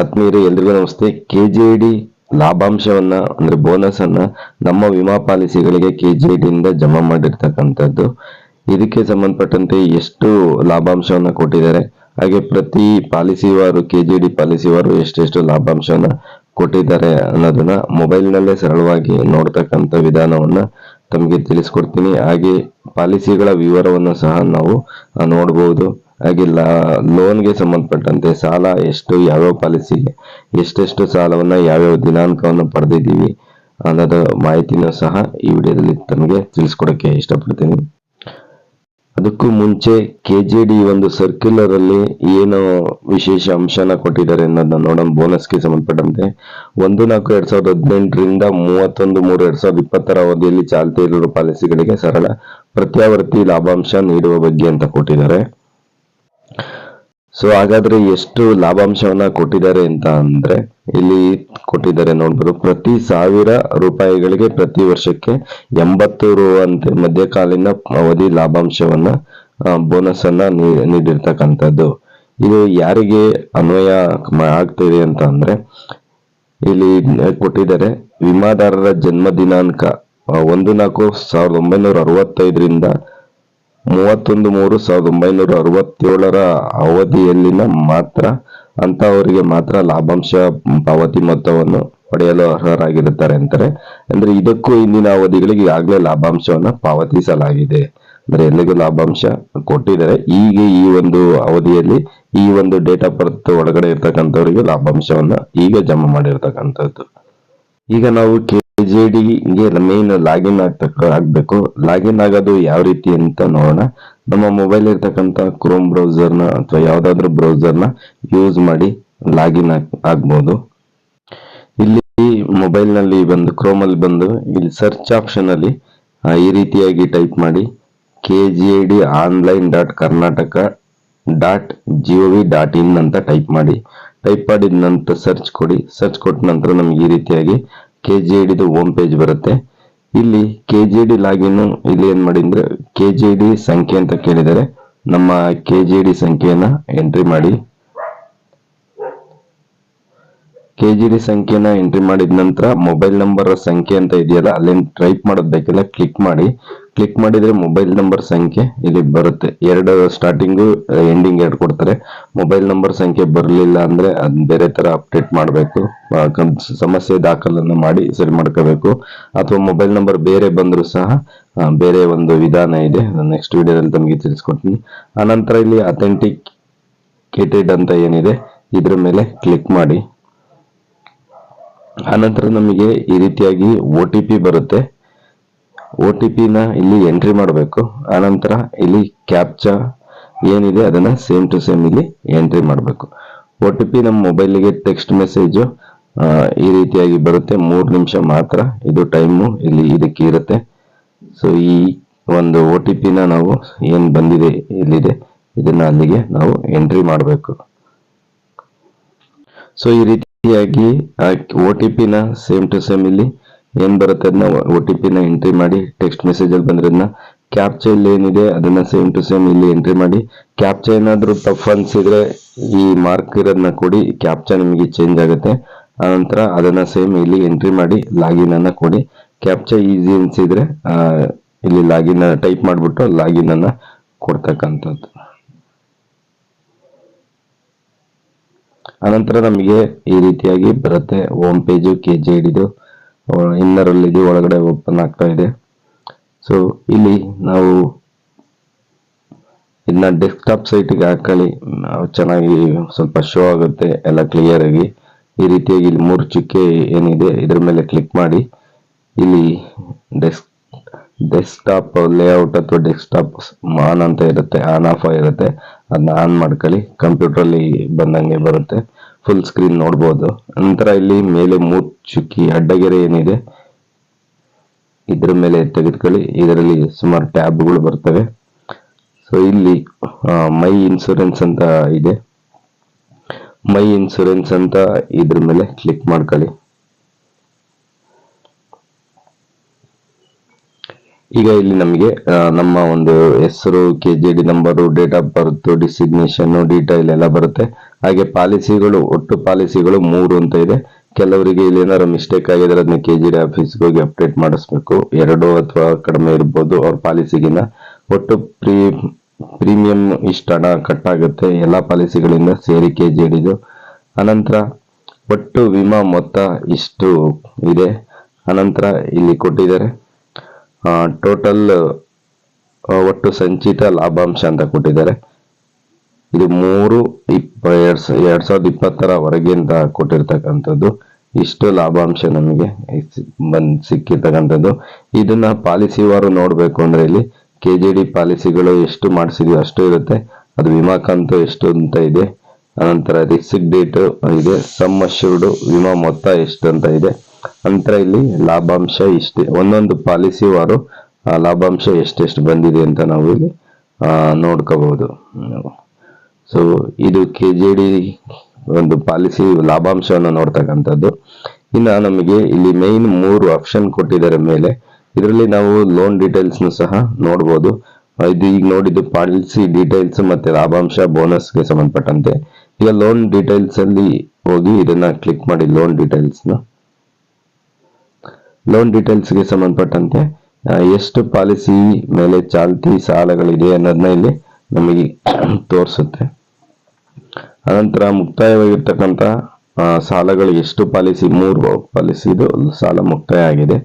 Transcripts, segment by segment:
ಆತ್ಮೀಯರೇ ಎಲ್ರಿಗೂ ನಮಸ್ತೆ. ಕೆ ಜೆ ಡಿ ಲಾಭಾಂಶವನ್ನ, ಅಂದ್ರೆ ಬೋನಸ್ ಅನ್ನ ನಮ್ಮ ವಿಮಾ ಪಾಲಿಸಿಗಳಿಗೆ ಕೆ ಜೆ ಡಿಯಿಂದ ಜಮಾ ಮಾಡಿರ್ತಕ್ಕಂಥದ್ದು. ಇದಕ್ಕೆ ಸಂಬಂಧಪಟ್ಟಂತೆ ಎಷ್ಟು ಲಾಭಾಂಶವನ್ನ ಕೊಟ್ಟಿದ್ದಾರೆ? ಹಾಗೆ ಪ್ರತಿ ಪಾಲಿಸಿವಾರು ಕೆ ಜೆ ಡಿ ಪಾಲಿಸಿವಾರು ಎಷ್ಟೆಷ್ಟು ಲಾಭಾಂಶವನ್ನ ಕೊಟ್ಟಿದ್ದಾರೆ ಅನ್ನೋದನ್ನ ಮೊಬೈಲ್ನಲ್ಲೇ ಸರಳವಾಗಿ ನೋಡ್ತಕ್ಕಂಥ ವಿಧಾನವನ್ನ ತಮಗೆ ತಿಳಿಸ್ಕೊಡ್ತೀನಿ. ಹಾಗೆ ಪಾಲಿಸಿಗಳ ವಿವರವನ್ನು ಸಹ ನಾವು ನೋಡಬಹುದು ಹಾಗೆ ಲೋನ್ಗೆ ಸಂಬಂಧಪಟ್ಟಂತೆ ಸಾಲ ಎಷ್ಟು, ಯಾವ್ಯಾವ ಪಾಲಿಸಿಗೆ ಎಷ್ಟೆಷ್ಟು ಸಾಲವನ್ನು, ಯಾವ್ಯಾವ ದಿನಾಂಕವನ್ನು ಪಡೆದಿದ್ದೀವಿ ಅನ್ನೋದು ಮಾಹಿತಿನೂ ಸಹ ಈ ವಿಡಿಯೋದಲ್ಲಿ ತಮಗೆ ತಿಳಿಸ್ಕೊಡೋಕ್ಕೆ ಇಷ್ಟಪಡ್ತೀನಿ. ಅದಕ್ಕೂ ಮುಂಚೆ ಕೆ ಜಿ ಡಿ ಒಂದು ಸರ್ಕ್ಯುಲರ್ ಅಲ್ಲಿ ಏನು ವಿಶೇಷ ಅಂಶನ ಕೊಟ್ಟಿದ್ದಾರೆ ಅನ್ನೋದನ್ನ ನೋಡೋಣ. ಬೋನಸ್ಗೆ ಸಂಬಂಧಪಟ್ಟಂತೆ ಒಂದು ನಾಲ್ಕು ಎರಡ್ ಸಾವಿರದ ಹದಿನೆಂಟರಿಂದ ಮೂವತ್ತೊಂದು ಮೂರು ಎರಡ್ ಸಾವಿರದ ಇಪ್ಪತ್ತರ ಅವಧಿಯಲ್ಲಿ ಚಾಲ್ತಿಯಲ್ಲಿರುವ ಪಾಲಿಸಿಗಳಿಗೆ ಸರಳ ಪ್ರತ್ಯಾವರ್ತಿ ಲಾಭಾಂಶ ನೀಡುವ ಬಗ್ಗೆ ಅಂತ ಕೊಟ್ಟಿದ್ದಾರೆ. ಸೊ ಹಾಗಾದ್ರೆ ಎಷ್ಟು ಲಾಭಾಂಶವನ್ನ ಕೊಟ್ಟಿದ್ದಾರೆ ಅಂತ ಅಂದ್ರೆ, ಇಲ್ಲಿ ಕೊಟ್ಟಿದ್ದಾರೆ ನೋಡ್ಬೋದು. ಪ್ರತಿ ಸಾವಿರ ರೂಪಾಯಿಗಳಿಗೆ ಪ್ರತಿ ವರ್ಷಕ್ಕೆ ಎಂಬತ್ತು ರು ಅಂತೆ ಮಧ್ಯಕಾಲೀನ ಅವಧಿ ಲಾಭಾಂಶವನ್ನ ಬೋನಸ್ ಅನ್ನ ನೀಡಿರ್ತಕ್ಕಂಥದ್ದು. ಇದು ಯಾರಿಗೆ ಅನ್ವಯ ಆಗ್ತಿದೆ ಅಂತ ಅಂದ್ರೆ, ಇಲ್ಲಿ ಕೊಟ್ಟಿದ್ದಾರೆ. ವಿಮಾದಾರರ ಜನ್ಮ ದಿನಾಂಕ ಒಂದು ನಾಲ್ಕು ಸಾವಿರದ ಒಂಬೈನೂರ ಅರವತ್ತೈದರಿಂದ ಮೂವತ್ತೊಂದು ಮೂರು ಸಾವಿರದ ಒಂಬೈನೂರ ಅರವತ್ತೇಳರ ಅವಧಿಯಲ್ಲಿನ ಮಾತ್ರ ಅಂತವರಿಗೆ ಮಾತ್ರ ಲಾಭಾಂಶ ಪಾವತಿ ಮೊತ್ತವನ್ನು ಪಡೆಯಲು ಅರ್ಹರಾಗಿರುತ್ತಾರೆ ಅಂತಾರೆ ಅಂದ್ರೆ ಇದಕ್ಕೂ ಇಂದಿನ ಅವಧಿಗಳಿಗೆ ಈಗಾಗಲೇ ಲಾಭಾಂಶವನ್ನು ಪಾವತಿಸಲಾಗಿದೆ. ಅಂದ್ರೆ ಎಲ್ಲಿಗೂ ಲಾಭಾಂಶ ಕೊಟ್ಟಿದ್ದಾರೆ. ಈಗ ಈ ಒಂದು ಅವಧಿಯಲ್ಲಿ ಈ ಒಂದು ಡೇಟ್ ಆಫ್ ಬರ್ತ್ ಒಳಗಡೆ ಇರ್ತಕ್ಕಂಥವರಿಗೆ ಲಾಭಾಂಶವನ್ನ ಈಗ ಜಮಾ ಮಾಡಿರ್ತಕ್ಕಂಥದ್ದು. ಈಗ ನಾವು ಜೆ ಡಿಗೆ ಮೇನ್ ಲಾಗಿನ್ ಆಗ್ತಕ್ಕ, ಆಗ್ಬೇಕು. ಲಾಗಿನ್ ಆಗೋದು ಯಾವ ರೀತಿ ಅಂತ ನೋಡೋಣ. ನಮ್ಮ ಮೊಬೈಲ್ ಇರ್ತಕ್ಕಂಥ ಕ್ರೋಮ್ ಬ್ರೌಸರ್ನ ಅಥವಾ ಯಾವ್ದಾದ್ರು ಬ್ರೌಸರ್ನ ಯೂಸ್ ಮಾಡಿ ಲಾಗಿನ್ ಆಗ್ಬೋದು. ಇಲ್ಲಿ ಮೊಬೈಲ್ನಲ್ಲಿ ಬಂದು ಕ್ರೋಮ್ ಅಲ್ಲಿ ಬಂದು ಇಲ್ಲಿ ಸರ್ಚ್ ಆಪ್ಷನ್ ಅಲ್ಲಿ ಈ ರೀತಿಯಾಗಿ ಟೈಪ್ ಮಾಡಿ K G D online dot Karnataka dot G dot in ಅಂತ ಟೈಪ್ ಮಾಡಿ. ಟೈಪ್ ಮಾಡಿದ ನಂತರ ಸರ್ಚ್ ಕೊಡಿ. ಸರ್ಚ್ ಕೊಟ್ಟ ನಂತರ ನಮ್ಗೆ ಈ ರೀತಿಯಾಗಿ ಕೆ ಜಿ ಡಿದು ಹೋಮ್ ಪೇಜ್ ಬರುತ್ತೆ. ಇಲ್ಲಿ ಕೆ ಜಿ ಡಿ ಲಾಗಿನ್ ಇಲ್ಲಿ ಏನು ಮಾಡಿ ಅಂದ್ರೆ ಕೆ ಜಿ ಡಿ ಸಂಖ್ಯೆ ಅಂತ ಕೇಳಿದರೆ ನಮ್ಮ ಕೆ ಜಿ ಡಿ ಸಂಖ್ಯೆಯನ್ನ ಎಂಟ್ರಿ ಮಾಡಿ. ಕೆ ಜಿ ಡಿ ಸಂಖ್ಯೆನ ಎಂಟ್ರಿ ಮಾಡಿದ ನಂತರ ಮೊಬೈಲ್ ನಂಬರ್ ಸಂಖ್ಯೆ ಅಂತ ಇದೆಯಲ್ಲ ಅಲ್ಲಿ ಟೈಪ್ ಮಾಡೋದ್ ಬೇಕಿಲ್ಲ ಕ್ಲಿಕ್ ಮಾಡಿ. ಕ್ಲಿಕ್ ಮಾಡಿದರೆ ಮೊಬೈಲ್ ನಂಬರ್ ಸಂಖ್ಯೆ ಇಲ್ಲಿ ಬರುತ್ತೆ. ಎರಡು ಸ್ಟಾರ್ಟಿಂಗು ಎಂಡಿಂಗ್ ಎರಡು ಕೊಡ್ತಾರೆ. ಮೊಬೈಲ್ ನಂಬರ್ ಸಂಖ್ಯೆ ಬರಲಿಲ್ಲ ಅಂದರೆ ಅದು ಬೇರೆ ಥರ ಅಪ್ಡೇಟ್ ಮಾಡಬೇಕು. ಸಮಸ್ಯೆ ದಾಖಲನ್ನು ಮಾಡಿ ಸರಿ ಮಾಡ್ಕೋಬೇಕು. ಅಥವಾ ಮೊಬೈಲ್ ನಂಬರ್ ಬೇರೆ ಬಂದರೂ ಸಹ ಬೇರೆ ಒಂದು ವಿಧಾನ ಇದೆ. ನೆಕ್ಸ್ಟ್ ವಿಡಿಯೋದಲ್ಲಿ ತಮಗೆ ತಿಳಿಸ್ಕೊಡ್ತೀನಿ. ಆನಂತರ ಇಲ್ಲಿ ಅಥೆಂಟಿಕೇಟೆಡ್ ಅಂತ ಏನಿದೆ, ಇದ್ರ ಮೇಲೆ ಕ್ಲಿಕ್ ಮಾಡಿ. ಆನಂತರ ನಮಗೆ ಈ ರೀತಿಯಾಗಿ ಒ ಟಿ ಪಿ ಬರುತ್ತೆ. ಒ ಟಿ ಪಿನ ಇಲ್ಲಿ ಎಂಟ್ರಿ ಮಾಡಬೇಕು. ಆನಂತರ ಇಲ್ಲಿ ಕ್ಯಾಪ್ಚಾ ಏನಿದೆ ಅದನ್ನು ಸೇಮ್ ಟು ಸೇಮ್ ಇಲ್ಲಿ ಎಂಟ್ರಿ ಮಾಡಬೇಕು. ಒ ಟಿ ಪಿ ನಮ್ಮ ಮೊಬೈಲಿಗೆ ಟೆಕ್ಸ್ಟ್ ಮೆಸೇಜು ಈ ರೀತಿಯಾಗಿ ಬರುತ್ತೆ. ಮೂರು ನಿಮಿಷ ಮಾತ್ರ ಇದು ಟೈಮು ಇಲ್ಲಿ ಇದಕ್ಕೆ ಇರುತ್ತೆ. ಸೊ ಈ ಒಂದು ಒ ಟಿ ಪಿನ ನಾವು ಏನು ಬಂದಿದೆ, ಇಲ್ಲಿದೆ, ಇದನ್ನ ಅಲ್ಲಿಗೆ ನಾವು ಎಂಟ್ರಿ ಮಾಡಬೇಕು. ಸೊ ಈ ರೀತಿಯಾಗಿ ಒ ಟಿ ಪಿನ ಸೇಮ್ ಟು ಸೇಮ್ ಇಲ್ಲಿ ಏನ್ ಬರುತ್ತೆ ಅದನ್ನ ಒ ಟಿ ಪಿನ ಎಂಟ್ರಿ ಮಾಡಿ ಟೆಕ್ಸ್ಟ್ ಮೆಸೇಜ್ ಅಲ್ಲಿ ಬಂದಿರೋದನ್ನ ಕ್ಯಾಪ್ಚೆ ಇಲ್ಲಿ ಏನಿದೆ, ಅದನ್ನ ಸೇಮ್ ಟು ಸೇಮ್ ಇಲ್ಲಿ ಎಂಟ್ರಿ ಮಾಡಿ. ಕ್ಯಾಪ್ಚೆ ಏನಾದ್ರೂ ಟಫ್ ಅನ್ಸಿದ್ರೆ ಈ ಮಾರ್ಕ್ ಇರೋದನ್ನ ಕೊಡಿ ಕ್ಯಾಪ್ಚಾ ನಿಮಗೆ ಚೇಂಜ್ ಆಗುತ್ತೆ. ಆನಂತರ ಅದನ್ನ ಸೇಮ್ ಇಲ್ಲಿ ಎಂಟ್ರಿ ಮಾಡಿ ಲಾಗಿನ್ ಅನ್ನ ಕೊಡಿ. ಕ್ಯಾಪ್ಚೆ ಈಸಿ ಅನ್ಸಿದ್ರೆ ಇಲ್ಲಿ ಲಾಗಿನ್ ಟೈಪ್ ಮಾಡ್ಬಿಟ್ಟು ಲಾಗಿನ್ ಅನ್ನ ಕೊಡ್ತಕ್ಕಂಥದ್ದು. ಅನಂತರ ನಮಗೆ ಈ ರೀತಿಯಾಗಿ ಬರುತ್ತೆ ಹೋಮ್ ಪೇಜು ಕೆ ಜಿ ಹಿಡಿದು ಇನ್ನರ್ ಅಲ್ಲಿ ಇದೆ ಒಳಗಡೆ ಓಪನ್ ಆಗ್ತಾ ಇದೆ. ಸೊ ಇಲ್ಲಿ ನಾವು ಇದನ್ನ ಡೆಸ್ಕ್ಟಾಪ್ ಸೈಟ್ಗೆ ಹಾಕೊಳ್ಳಿ ಚೆನ್ನಾಗಿ ಸ್ವಲ್ಪ ಶೋ ಆಗುತ್ತೆ, ಎಲ್ಲ ಕ್ಲಿಯರ್ ಆಗಿ. ಈ ರೀತಿಯಾಗಿ ಇಲ್ಲಿ ಮೂರು ಚುಕ್ಕೆ ಏನಿದೆ, ಇದ್ರ ಮೇಲೆ ಕ್ಲಿಕ್ ಮಾಡಿ. ಇಲ್ಲಿ ಡೆಸ್ಕ್ ಡೆಸ್ಕ್ಟಾಪ್ ಲೇಔಟ್ ಅಥವಾ ಡೆಸ್ಕ್ಟಾಪ್ ಆನ್ ಅಂತ ಇರುತ್ತೆ ಆನ್ ಆಫ್ ಇರುತ್ತೆ ಅದನ್ನ ಆನ್ ಮಾಡ್ಕೊಳ್ಳಿ. ಕಂಪ್ಯೂಟರ್ ಅಲ್ಲಿ ಬಂದಂಗೆ ಬರುತ್ತೆ. ಫುಲ್ ಸ್ಕ್ರೀನ್ ನೋಡ್ಬೋದು. ನಂತರ ಇಲ್ಲಿ ಮೇಲೆ ಮೂರ್ ಚುಕ್ಕಿ ಅಡ್ಡಗೆರೆ ಏನಿದೆ, ಇದ್ರ ಮೇಲೆ ತೆಗೆದುಕೊಳ್ಳಿ. ಇದರಲ್ಲಿ ಸುಮಾರು ಟ್ಯಾಬ್ಗಳು ಬರ್ತವೆ. ಸೊ ಇಲ್ಲಿ ಮೈ ಇನ್ಸೂರೆನ್ಸ್ ಅಂತ ಇದೆ. ಮೈ ಇನ್ಸೂರೆನ್ಸ್ ಅಂತ ಇದ್ರ ಮೇಲೆ ಕ್ಲಿಕ್ ಮಾಡ್ಕೊಳ್ಳಿ. ಈಗ ಇಲ್ಲಿ ನಮಗೆ ನಮ್ಮ ಒಂದು ಹೆಸರು K G D number date of birth designation detail ಎಲ್ಲ ಬರುತ್ತೆ. ಹಾಗೆ ಪಾಲಿಸಿಗಳು, ಒಟ್ಟು ಪಾಲಿಸಿಗಳು ಮೂರು ಅಂತ ಇದೆ. ಕೆಲವರಿಗೆ ಇಲ್ಲಿ ಏನಾದ್ರು ಮಿಸ್ಟೇಕ್ ಆಗಿದ್ರೆ ಅದನ್ನ ಕೆ ಜಿ ಡಿ ಆಫೀಸ್ಗೆ ಹೋಗಿ ಅಪ್ಡೇಟ್ ಮಾಡಿಸ್ಬೇಕು. ಎರಡು ಅಥವಾ ಕಡಿಮೆ ಇರ್ಬೋದು ಅವ್ರ ಪಾಲಿಸಿಗಿನ ಒಟ್ಟು ಪ್ರೀ ಪ್ರೀಮಿಯಂ ಇಷ್ಟು ಹಣ ಕಟ್ ಆಗುತ್ತೆ ಎಲ್ಲ ಪಾಲಿಸಿಗಳಿಂದ ಸೇರಿ ಕೆ ಜಿ ಡಿದು ಅನಂತರ ಒಟ್ಟು ವಿಮಾ ಮೊತ್ತ ಇಷ್ಟು ಇದೆ. ಅನಂತರ ಇಲ್ಲಿ ಕೊಟ್ಟಿದ್ದಾರೆ. ಟೋಟಲ್ ಒಟ್ಟು ಸಂಚಿತ ಲಾಭಾಂಶ ಅಂತ ಕೊಟ್ಟಿದ್ದಾರೆ. ಇದು ಮೂರು ಇಪ್ಪ, ಎರಡ್ ಎರಡ್ ಸಾವಿರದ ಇಪ್ಪತ್ತರ ಅಂತ ಕೊಟ್ಟಿರ್ತಕ್ಕಂಥದ್ದು. ಇಷ್ಟು ಲಾಭಾಂಶ ನಮಗೆ ಬಂದ್ ಸಿಕ್ಕಿರ್ತಕ್ಕಂಥದ್ದು. ಇದನ್ನ ಪಾಲಿಸಿ ವಾರು ನೋಡ್ಬೇಕು ಅಂದ್ರೆ ಇಲ್ಲಿ ಕೆ ಜಿ ಡಿ ಪಾಲಿಸಿಗಳು ಎಷ್ಟು ಮಾಡಿಸಿದ್ವಿ ಅಷ್ಟು ಇರುತ್ತೆ. ಅದು ವಿಮಾ ಕಂತು ಎಷ್ಟು ಅಂತ ಇದೆ. ಅನಂತರ ರಿಸ್ಕ್ ಡೇಟ್ ಇದೆ. ಸಮ್ ಅಶ್ಯೂರ್ಡ್ ವಿಮಾ ಮೊತ್ತ ಎಷ್ಟು ಅಂತ ಇದೆ. ನಂತರ ಇಲ್ಲಿ ಲಾಭಾಂಶ ಇಷ್ಟೇ. ಒಂದೊಂದು ಪಾಲಿಸಿ ವಾರು ಲಾಭಾಂಶ ಎಷ್ಟೆಷ್ಟು ಬಂದಿದೆ ಅಂತ ನಾವು ಇಲ್ಲಿ ನೋಡ್ಕೋಬಹುದು ಸೊ ಇದು ಕೆ ಜೆ ಡಿ ಒಂದು ಪಾಲಿಸಿ ಲಾಭಾಂಶವನ್ನು ನೋಡ್ತಕ್ಕಂಥದ್ದು. ಇನ್ನು ನಮಗೆ ಇಲ್ಲಿ ಮೇನ್ ಮೂರು ಆಪ್ಷನ್ ಕೊಟ್ಟಿದ್ದಾರೆ ಮೇಲೆ. ಇದರಲ್ಲಿ ನಾವು ಲೋನ್ ಡೀಟೇಲ್ಸ್ ಸಹ ನೋಡ್ಬೋದು. ಇದು ಈಗ ನೋಡಿದ್ದು ಪಾಲಿಸಿ ಡೀಟೇಲ್ಸ್ ಮತ್ತೆ ಲಾಭಾಂಶ ಬೋನಸ್ಗೆ ಸಂಬಂಧಪಟ್ಟಂತೆ. ಈಗ ಲೋನ್ ಡೀಟೇಲ್ಸ್ ಅಲ್ಲಿ ಹೋಗಿ ಇದನ್ನ ಕ್ಲಿಕ್ ಮಾಡಿ ಲೋನ್ ಡೀಟೇಲ್ಸ್ನ ಲೋನ್ ಡೀಟೇಲ್ಸ್ಗೆ ಸಂಬಂಧಪಟ್ಟಂತೆ ಎಷ್ಟು ಪಾಲಿಸಿ ಮೇಲೆ ಚಾಲ್ತಿ ಸಾಲಗಳಿದೆ ಅನ್ನೋದನ್ನ ಇಲ್ಲಿ ನಮಗೆ ತೋರಿಸುತ್ತೆ. ಅನಂತರ ಮುಕ್ತಾಯವಾಗಿರ್ತಕ್ಕಂಥ ಸಾಲಗಳು ಎಷ್ಟು ಪಾಲಿಸಿ ಮೂರು ಪಾಲಿಸಿದು ಸಾಲ ಮುಕ್ತಾಯ ಆಗಿದೆ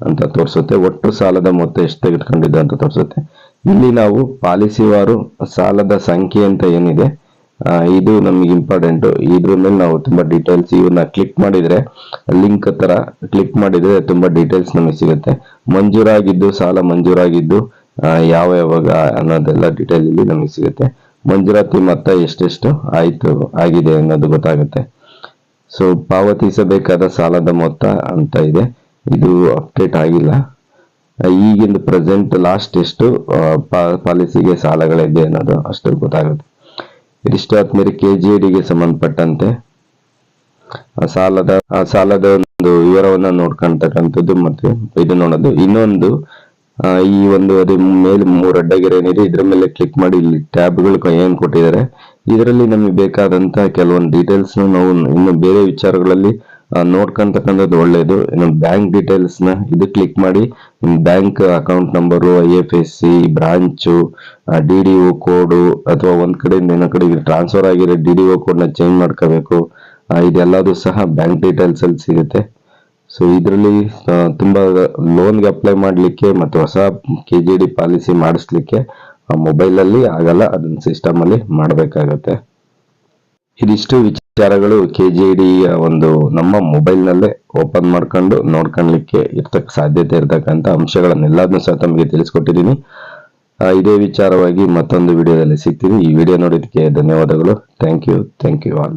ಅಂತ ತೋರಿಸುತ್ತೆ. ಒಟ್ಟು ಸಾಲದ ಮೊತ್ತ ಎಷ್ಟು ತೆಗೆದುಕೊಂಡಿದೆ ಅಂತ ತೋರಿಸುತ್ತೆ. ಇಲ್ಲಿ ನಾವು ಪಾಲಿಸಿವಾರು ಸಾಲದ ಸಂಖ್ಯೆ ಅಂತ ಏನಿದೆ ಇದು ನಮಗೆ ಇಂಪಾರ್ಟೆಂಟ್ ಇದ್ರ ಮೇಲೆ ನಾವು ತುಂಬಾ ಡೀಟೇಲ್ಸ್ ಇವನ್ನ ಕ್ಲಿಕ್ ಮಾಡಿದ್ರೆ ಲಿಂಕ್ ತರ ಕ್ಲಿಕ್ ಮಾಡಿದ್ರೆ ತುಂಬಾ ಡೀಟೇಲ್ಸ್ ನಮಗೆ ಸಿಗುತ್ತೆ. ಮಂಜೂರಾಗಿದ್ದು, ಸಾಲ ಮಂಜೂರಾಗಿದ್ದು ಯಾವ ಯಾವಾಗ ಅನ್ನೋದೆಲ್ಲ ಡೀಟೇಲ್ ಇಲ್ಲಿ ನಮಗೆ ಸಿಗುತ್ತೆ. ಮಂಜೂರಾತಿ ಮೊತ್ತ ಎಷ್ಟೆಷ್ಟು ಆಯ್ತು, ಆಗಿದೆ ಅನ್ನೋದು ಗೊತ್ತಾಗುತ್ತೆ. ಸೊ ಪಾವತಿಸಬೇಕಾದ ಸಾಲದ ಮೊತ್ತ ಅಂತ ಇದೆ. ಇದು ಅಪ್ಡೇಟ್ ಆಗಿಲ್ಲ. ಈಗಿಂದು ಈಗಿನ ಪ್ರೆಸೆಂಟ್ ಲಾಸ್ಟ್ ಎಷ್ಟು ಪಾಲಿಸಿಗೆ ಸಾಲಗಳಿದೆ ಅನ್ನೋದು ಅಷ್ಟು ಗೊತ್ತಾಗುತ್ತೆ. ಇದಿಷ್ಟು ಆದ್ಮೇಲೆ ಕೆ ಜಿ ಡಿಗೆ ಸಂಬಂಧಪಟ್ಟಂತೆ ಆ ಸಾಲದ ಆ ಸಾಲದ ಒಂದು ವಿವರವನ್ನ ನೋಡ್ಕೊಂತಕ್ಕಂಥದ್ದು ಮತ್ತೆ ಇದು ನೋಡೋದು. ಇನ್ನೊಂದು ಈ ಒಂದು ಅದೇ ಮೇಲೆ ಮೂರು ಅಡ್ಡಗೆರೆ ಏನಿದೆ, ಇದ್ರ ಮೇಲೆ ಕ್ಲಿಕ್ ಮಾಡಿ ಇಲ್ಲಿ ಟ್ಯಾಬ್ಗಳು ಏನ್ ಕೊಟ್ಟಿದ್ದಾರೆ. ಇದರಲ್ಲಿ ನಮಗೆ ಬೇಕಾದಂತಹ ಕೆಲವೊಂದು ಡೀಟೇಲ್ಸ್ ನಾವು ಇನ್ನು ಬೇರೆ ವಿಚಾರಗಳಲ್ಲಿ ನೋಡ್ಕೊಂತಕ್ಕಂಥದ್ದು ಒಳ್ಳೇದು. ಇನ್ನೊಂದು ಬ್ಯಾಂಕ್ ಡೀಟೇಲ್ಸ್ನ ಇದು ಕ್ಲಿಕ್ ಮಾಡಿ ನಿಮ್ಮ bank account number I F S C branch D D O code ಅಥವಾ ಒಂದು ಕಡೆಯಿಂದ ಇನ್ನೊಂದು ಕಡೆಗೆ ಟ್ರಾನ್ಸ್ಫರ್ ಆಗಿರೋ ಡಿ ಡಿ ಒ ಕೋಡ್ನ ಚೇಂಜ್ ಮಾಡ್ಕೋಬೇಕು. ಇದೆಲ್ಲದೂ ಸಹ ಬ್ಯಾಂಕ್ ಡೀಟೇಲ್ಸಲ್ಲಿ ಸಿಗುತ್ತೆ. ಸೊ ಇದರಲ್ಲಿ ತುಂಬ ಲೋನ್ಗೆ ಅಪ್ಲೈ ಮಾಡಲಿಕ್ಕೆ ಮತ್ತು ಹೊಸ ಕೆ ಜಿ ಡಿ ಪಾಲಿಸಿ ಮಾಡಿಸ್ಲಿಕ್ಕೆ ಮೊಬೈಲಲ್ಲಿ ಆಗಲ್ಲ. ಅದನ್ನ ಸಿಸ್ಟಮಲ್ಲಿ ಮಾಡಬೇಕಾಗತ್ತೆ. ಇದಿಷ್ಟು ವಿಚಾರಗಳು ಕೆ ಜಿ ಡಿ ಒಂದು ನಮ್ಮ ಮೊಬೈಲ್ ನಲ್ಲೇ ಓಪನ್ ಮಾಡ್ಕೊಂಡು ನೋಡ್ಕೊಳ್ಲಿಕ್ಕೆ ಇರ್ತಕ್ಕ ಸಾಧ್ಯತೆ ಇರತಕ್ಕಂತ ಅಂಶಗಳನ್ನೆಲ್ಲದನ್ನು ಸಹ ತಮಗೆ ತಿಳಿಸ್ಕೊಟ್ಟಿದ್ದೀನಿ. ಇದೇ ವಿಚಾರವಾಗಿ ಮತ್ತೊಂದು ವಿಡಿಯೋದಲ್ಲಿ ಸಿಗ್ತೀನಿ. ಈ ವಿಡಿಯೋ ನೋಡಿದ್ದಕ್ಕೆ ಧನ್ಯವಾದಗಳು. Thank you thank you all